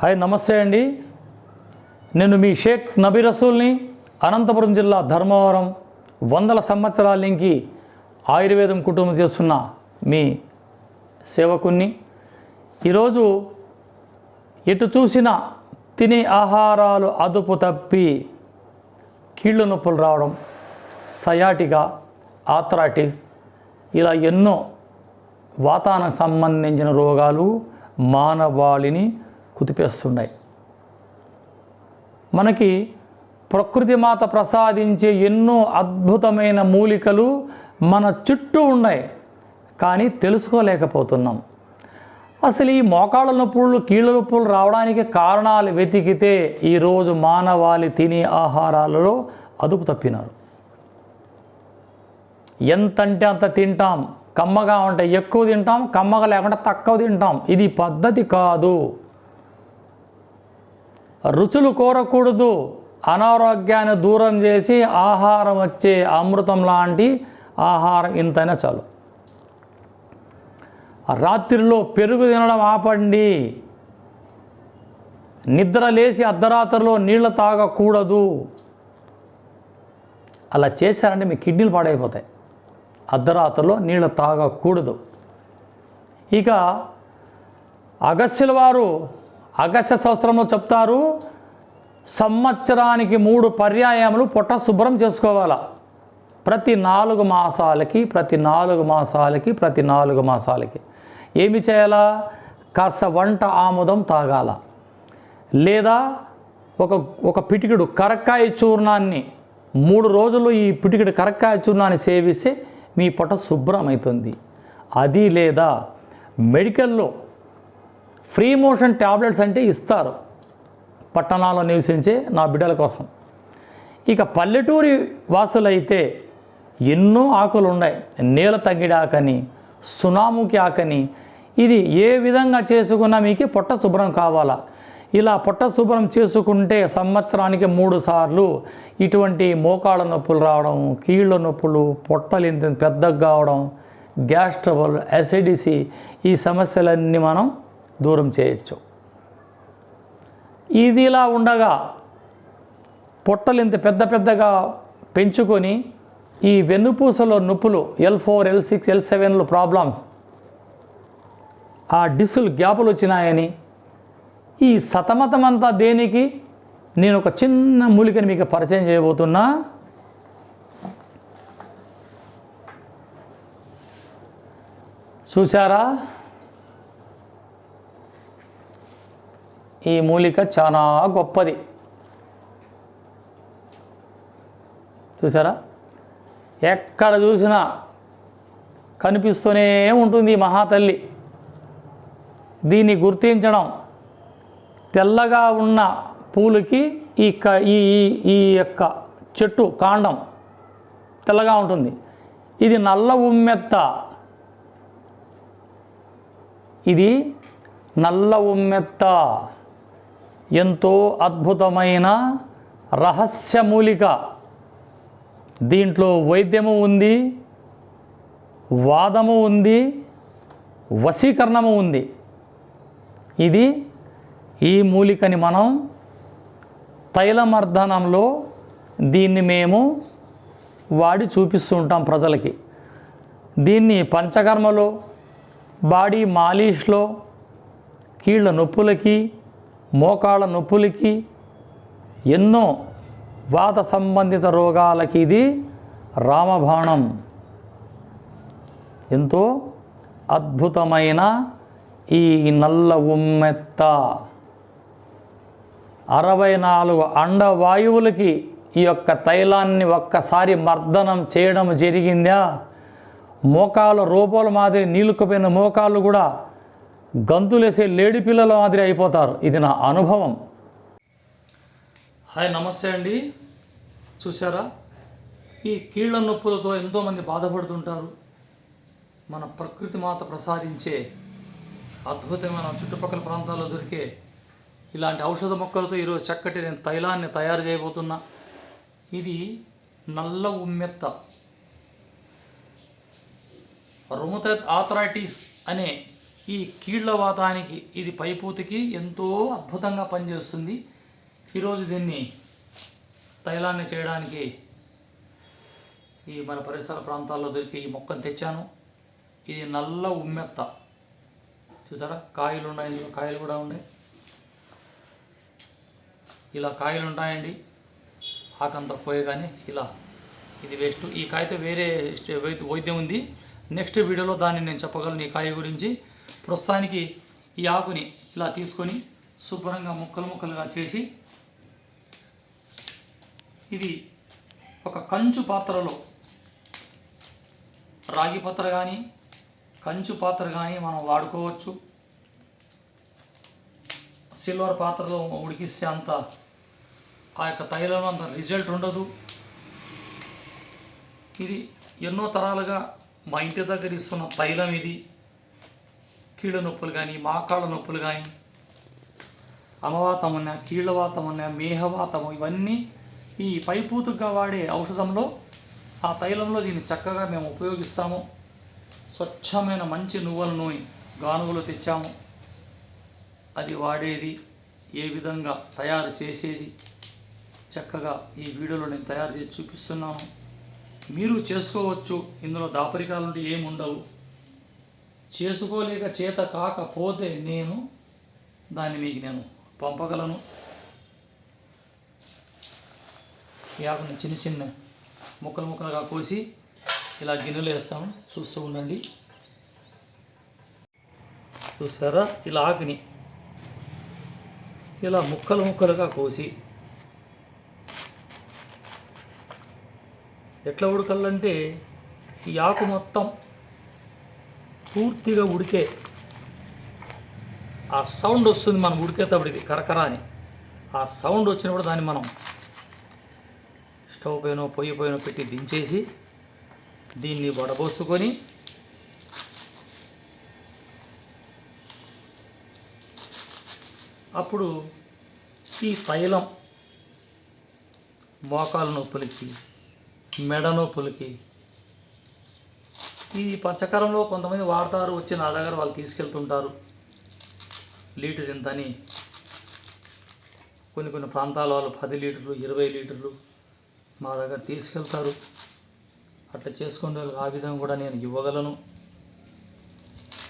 Hi నమస్తే అండి. నేను మీ షేక్ నబీ రసూల్ని అనంతపురం జిల్లా ధర్మవరం వందల సంవత్సరాల నుంచి ఆయుర్వేదం కుటుంబం చేస్తున్న మీ సేవకుణ్ణి. ఈరోజు ఎటు చూసినా తినే ఆహారాలు అదుపు తప్పి కీళ్ళు నొప్పులు రావడం సయాటిగా ఆథరాటిస్ ఇలా ఎన్నో వాతావరణం సంబంధించిన రోగాలు మానవాళిని కుదిపేస్తున్నాయి. మనకి ప్రకృతి మాత ప్రసాదించే ఎన్నో అద్భుతమైన మూలికలు మన చుట్టూ ఉన్నాయి కానీ తెలుసుకోలేకపోతున్నాం. అసలు ఈ మోకాళ్ళ నొప్పులు కీళ్ళ నొప్పులు రావడానికి కారణాలు వెతికితే ఈరోజు మానవాళి తినే ఆహారాలలో అదుపు తప్పినారు. ఎంతంటే అంత తింటాం. కమ్మగా ఉంటే ఎక్కువ తింటాం కమ్మగా లేకుండా తక్కువ తింటాం. ఇది పద్ధతి కాదు. రుచులు కోరకూడదు. అనారోగ్యాన్ని దూరం చేసి ఆహారం వచ్చే అమృతం లాంటి ఆహారం ఇంతైనా చాలు. రాత్రిలో పెరుగు తినడం ఆపండి. నిద్ర లేచి అర్ధరాత్రిలో నీళ్ళు తాగకూడదు. అలా చేశారంటే మీ కిడ్నీలు పాడైపోతాయి. అర్ధరాత్రిలో నీళ్ళు తాగకూడదు. ఇక అగస్యుల వారు అగస్త్య శాస్త్రంలో చెప్తారు సంవత్సరానికి మూడు పర్యాయములు పొట్ట శుభ్రం చేసుకోవాలా? ప్రతి నాలుగు మాసాలకి ప్రతి నాలుగు మాసాలకి ప్రతి నాలుగు మాసాలకి. ఏమి చేయాలా? కాస్త వంట ఆముదం తాగాల. లేదా ఒక ఒక పిటికిడు కరక్కాయ చూర్ణాన్ని మూడు రోజులు ఈ పిటికిడు కరక్కాయ చూర్ణాన్ని సేవిస్తే మీ పొట్ట శుభ్రమవుతుంది. అది లేదా మెడికల్లో ఫ్రీ మోషన్ ట్యాబ్లెట్స్ అంటే ఇస్తారు. పట్టణాల్లో నివసించే నా బిడ్డల కోసం. ఇక పల్లెటూరి వాసులైతే ఎన్నో ఆకులు ఉన్నాయి నేల తగ్గిడి ఆకని సునాముకి ఆకని ఇది ఏ విధంగా చేసుకున్నా మీకు పొట్ట శుభ్రం కావాలా? ఇలా పొట్ట శుభ్రం చేసుకుంటే సంవత్సరానికి మూడు సార్లు ఇటువంటి మోకాళ్ళ నొప్పులు రావడం కీళ్ళ నొప్పులు పొట్టలు ఇంత పెద్దగా కావడం గ్యాస్ ట్రబుల్ అసిడిసి ఈ సమస్యలన్నీ మనం దూరం చేయొచ్చు. ఇది ఇలా ఉండగా పొట్టలు ఇంత పెద్ద పెద్దగా పెంచుకొని ఈ వెన్నుపూసలో నొప్పులు L four L six L సెవెన్లు problems ఆ డిస్సులు గ్యాపులు వచ్చినాయని ఈ సతమతమంతా దేనికి నేను ఒక చిన్న మూలికని మీకు పరిచయం చేయబోతున్నా. చూసారా ఈ మూలిక చాలా గొప్పది. చూసారా? ఎక్కడ చూసినా కనిపిస్తూనే ఉంటుంది మహాతల్లి. దీన్ని గుర్తించడం తెల్లగా ఉన్న పూలకి ఈ క ఈ- ఈ యొక్క చెట్టు కాండం తెల్లగా ఉంటుంది. ఇది నల్ల ఉమ్మెత్త. ఇది నల్ల ఉమ్మెత్త. ఎంతో అద్భుతమైన రహస్య మూలిక దీంట్లో వైద్యము ఉంది వాదము ఉంది వశీకరణము ఉంది. ఇది ఈ మూలికని మనం తైలమర్దనంలో దీన్ని మేము వాడి చూపిస్తూ ఉంటాం ప్రజలకి. దీన్ని పంచకర్మలో బాడీ మాలిష్లో కీళ్ళ నొప్పులకి మోకాళ్ళ నొప్పులకి ఎన్నో వాత సంబంధిత రోగాలకి ఇది రామబాణం. ఎంతో అద్భుతమైన ఈ నల్ల ఉమ్మెత్త. అరవై నాలుగు అండవాయువులకి ఈ యొక్క తైలాన్ని ఒక్కసారి మర్దనం చేయడం జరిగిందా? మోకాలు రూపాల మాదిరి నీళ్ళుకుపోయిన మోకాళ్ళు కూడా గంతులేసే లేడి పిల్లల మాదిరి అయిపోతారు. ఇది నా అనుభవం. హాయ్ నమస్తే అండి. చూసారా ఈ కీళ్ళ నొప్పులతో ఎంతోమంది బాధపడుతుంటారు. మన ప్రకృతి మాత ప్రసాదించే అద్భుతమైన చుట్టుపక్కల ప్రాంతాల్లో దొరికే ఇలాంటి ఔషధ మొక్కలతో ఈరోజు చక్కటి నేను తైలాన్ని తయారు చేయబోతున్నా. ఇది నల్ల ఉమ్మెత్త. రుమత ఆథరైటిస్ అనే ఈ కీళ్ళవాతానికి ఇది పైపూతికి ఎంతో అద్భుతంగా పనిచేస్తుంది. ఈరోజు దీన్ని తైలాన్ని చేయడానికి ఈ మన పరిసర ప్రాంతాల్లో దొరికి ఈ మొక్కను తెచ్చాను. ఇది నల్ల ఉమ్మెత్త. చూసారా? కాయలు ఉన్నాయి ఇందులో కాయలు కూడా ఉన్నాయి. ఇలా కాయలు ఉంటాయండి. ఆకంతా పోయగానే ఇలా ఇది వేస్ట్. ఈ కాయతో వేరే వైద్య- వైద్యం ఉంది. నెక్స్ట్ వీడియోలో దాన్ని నేను చెప్పగలను ఈ కాయ గురించి. ప్రస్తుతానికి ఈ ఆకుని ఇలా తీసుకొని శుభ్రంగా ముక్కలు ముక్కలుగా చేసి ఇది ఒక కంచు పాత్రలో రాగి పాత్ర కానీ కంచు పాత్ర కానీ మనం వాడుకోవచ్చు. సిల్వర్ పాత్రలో ఉడికిస్తే అంత ఆ యొక్క తైలంలో అంత రిజల్ట్ ఉండదు. ఇది ఎన్నో తరాలుగా మా ఇంటి దగ్గర ఇస్తున్న తైలం ఇది. కీళ్ళ నొప్పులు కానీ మాకాళ్ళ నొప్పులు కానీ అమవాతం ఉన్న కీళ్ళవాతం ఉన్న మేహవాతము ఇవన్నీ ఈ పైపూతుగా వాడే ఔషధంలో ఆ తైలంలో దీన్ని చక్కగా మేము ఉపయోగిస్తాము. స్వచ్ఛమైన మంచి నువ్వుల నూనె గానుగలు తెచ్చాము. అది వాడేది ఏ విధంగా తయారు చేసేది చక్కగా ఈ వీడియోలో నేను తయారు చేసి చూపిస్తున్నాను. మీరు చేసుకోవచ్చు. ఇందులో దాపరికాలు ఏమి ఉండవు చేసుకోలేక చేత కాకపోతే నేను దాన్ని మీకు నేను పంపగలను. ఈ ఆకుని చిన్న చిన్న ముక్కలు ముక్కలుగా కోసి ఇలా గిన్నెలు వేస్తాము. చూస్తూ ఉండండి. చూసారా? ఇలా ఆకుని ఇలా ముక్కలు ముక్కలుగా కోసి ఎట్లా ఉడకాలంటే ఈ ఆకు మొత్తం పూర్తిగా ఉడికే ఆ సౌండ్ వస్తుంది మనం ఉడికేటప్పటికి కరకర అని. ఆ సౌండ్ వచ్చినప్పుడు దాన్ని మనం స్టవ్ పైన పొయ్యి పైన పెట్టి దించేసి దీన్ని వడబోసుకొని అప్పుడు ఈ తైలం మోకాల నొప్పులకి మెడ నొప్పులకి ఈ పచ్చకారంలో కొంతమంది వాడతారు. వచ్చి నా దగ్గర వాళ్ళు తీసుకెళ్తుంటారు. లీటర్ ఇంతని కొన్ని కొన్ని ప్రాంతాల వాళ్ళు పది లీటర్లు ఇరవై లీటర్లు మా దగ్గర తీసుకెళ్తారు. అట్లా చేసుకునే వాళ్ళకి ఆ విధంగా కూడా నేను ఇవ్వగలను.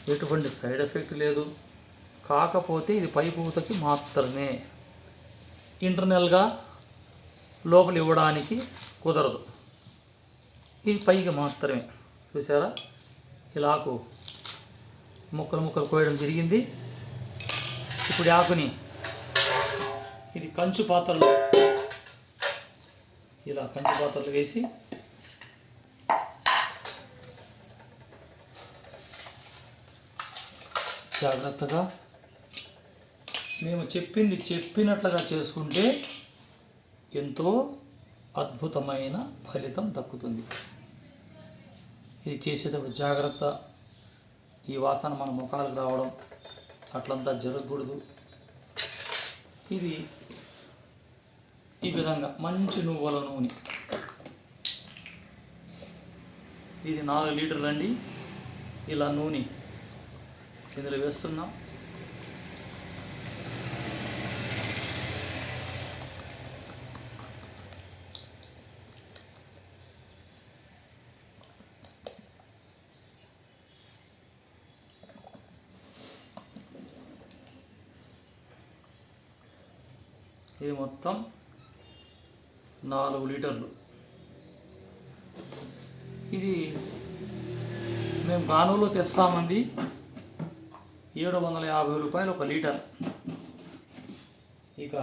ఎటువంటి సైడ్ ఎఫెక్ట్ లేదు. కాకపోతే ఇది పై పూతకి మాత్రమే. ఇంటర్నల్గా లోపల ఇవ్వడానికి కుదరదు. ఇది పైకి మాత్రమే. చూసారా ఇలా ఆకు ముక్కలు ముక్కలు కోయడం జరిగింది. ఇప్పుడు ఆకుని ఇది కంచు పాత్రలో ఇలా కంచు పాత్రలు వేసి జాగ్రత్తగా మేము చెప్పింది చెప్పినట్లుగా చేసుకుంటే ఎంతో అద్భుతమైన ఫలితం దక్కుతుంది. ఇది చేసేటప్పుడు జాగ్రత్త. ఈ వాసన మన ముఖాలకు రావడం అట్లంతా జరగకూడదు. ఇది ఈ విధంగా మంచి నువ్వుల నూనె. ఇది నాలుగు లీటర్లు అండి ఇలా నూనె ఇందులో వేస్తున్నాం. ఇది మొత్తం నాలుగు లీటర్లు. ఇది మేము గానులో తెస్తామండి. ఏడు వందల యాభై రూపాయలు ఒక లీటర్. ఇక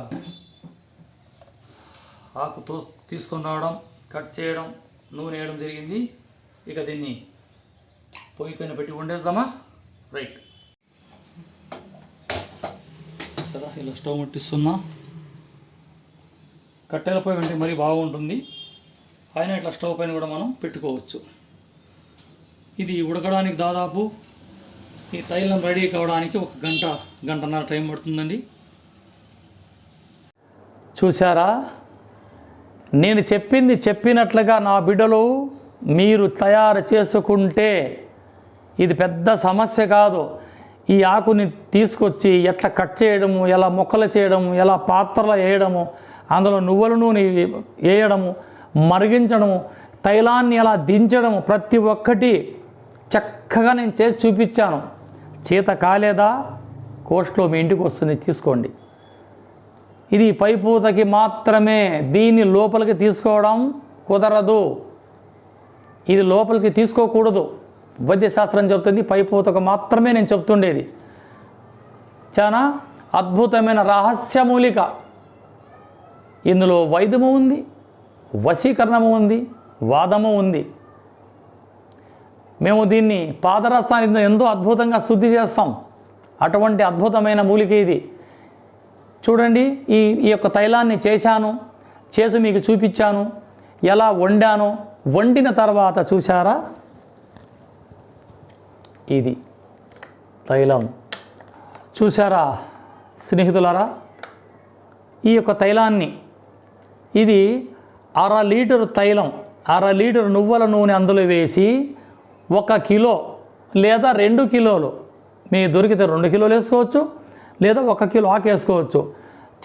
ఆకుతో తీసుకొని రావడం కట్ చేయడం నూనె వేయడం జరిగింది. ఇక దీన్ని పొయ్యి పైన పెట్టి వండేద్దామా? రైట్. సరే ఇలా స్టవ్ ముట్టిస్తున్నా. కట్టెల పొయ్యి ఉంటే మరీ బాగుంటుంది. అయినా ఇట్లా స్టవ్ పైన కూడా మనం పెట్టుకోవచ్చు. ఇది ఉడకడానికి దాదాపు ఈ తైలం రెడీ కావడానికి ఒక గంట గంటన్నర టైం పడుతుందండి. చూసారా నేను చెప్పింది చెప్పినట్లుగా నా బిడ్డలు మీరు తయారు చేసుకుంటే ఇది పెద్ద సమస్య కాదు. ఈ ఆకుని తీసుకొచ్చి ఎట్లా కట్ చేయడము ఎలా మొక్కలు చేయడము ఎలా పాత్రలు వేయడము అందులో నువ్వుల నూనె వేయడము మరిగించడము తైలాన్ని ఎలా దించడము ప్రతి ఒక్కటి చక్కగా నేను చేసి చూపించాను. చేత కాలేదా? కోస్ట్లో మీ ఇంటికి వస్తుంది తీసుకోండి. ఇది పైపూతకి మాత్రమే దీన్ని లోపలికి తీసుకోవడం కుదరదు. ఇది లోపలికి తీసుకోకూడదు. వైద్యశాస్త్రం చెప్తుంది పైపూతకు మాత్రమే నేను చెప్తుండేది. చాలా అద్భుతమైన రహస్యమూలిక. ఇందులో వైద్యము ఉంది వశీకరణము ఉంది వాదము ఉంది. మేము దీన్ని పాదరసాన్ని ఎంతో అద్భుతంగా శుద్ధి చేస్తాం. అటువంటి అద్భుతమైన మూలిక ఇది. చూడండి ఈ ఈ యొక్క తైలాన్ని చేశాను చేసి మీకు చూపించాను ఎలా వండాను వండిన తర్వాత చూసారా ఇది తైలం. చూసారా స్నేహితులారా? ఈ యొక్క తైలాన్ని ఇది అర లీటరు తైలం అర లీటరు నువ్వుల నూనె అందులో వేసి ఒక కిలో లేదా రెండు కిలోలు మీ దొరికితే రెండు కిలోలు వేసుకోవచ్చు లేదా ఒక కిలో ఆకు వేసుకోవచ్చు.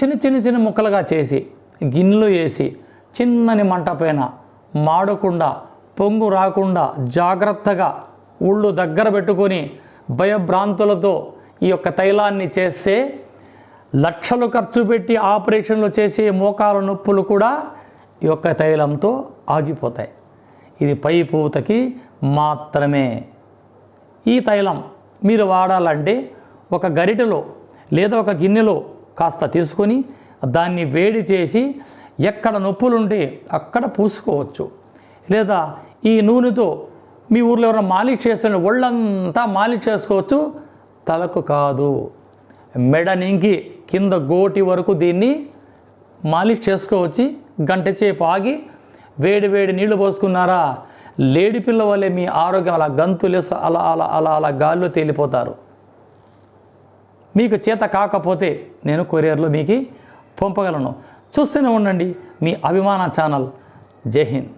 చిన్న చిన్న చిన్న ముక్కలుగా చేసి గిన్నెలు వేసి చిన్నని మంట పైన మాడకుండా పొంగు రాకుండా జాగ్రత్తగా ఉళ్ళు దగ్గర పెట్టుకొని భయభ్రాంతులతో ఈ యొక్క తైలాన్ని చేస్తే లక్షలు ఖర్చు పెట్టి ఆపరేషన్లు చేసే మోకాల నొప్పులు కూడా ఈ యొక్క తైలంతో ఆగిపోతాయి. ఇది పై పూతకి మాత్రమే. ఈ తైలం మీరు వాడాలంటే ఒక గరిటెలో లేదా ఒక గిన్నెలో కాస్త తీసుకొని దాన్ని వేడి చేసి ఎక్కడ నొప్పులుంటే అక్కడ పూసుకోవచ్చు. లేదా ఈ నూనెతో మీ ఊర్లో ఎవరైనా మాలిష్ చేసిన ఒళ్ళంతా మాలిష్ చేసుకోవచ్చు. తలకు కాదు. మెడ నింకి కింద గోటి వరకు దీన్ని మాలిష్ చేసుకోవచ్చి గంట సేపు ఆగి వేడి వేడి నీళ్ళు పోసుకున్నారా? లేడి పిల్ల వల్లే మీ ఆరోగ్యం అలా గంతులు అలా అలా అలా అలా గాల్లో తేలిపోతారు. మీకు చేత కాకపోతే నేను కొరియర్లో మీకు పంపగలను. చూస్తూనే ఉండండి మీ అభిమాన ఛానల్. జై హింద్.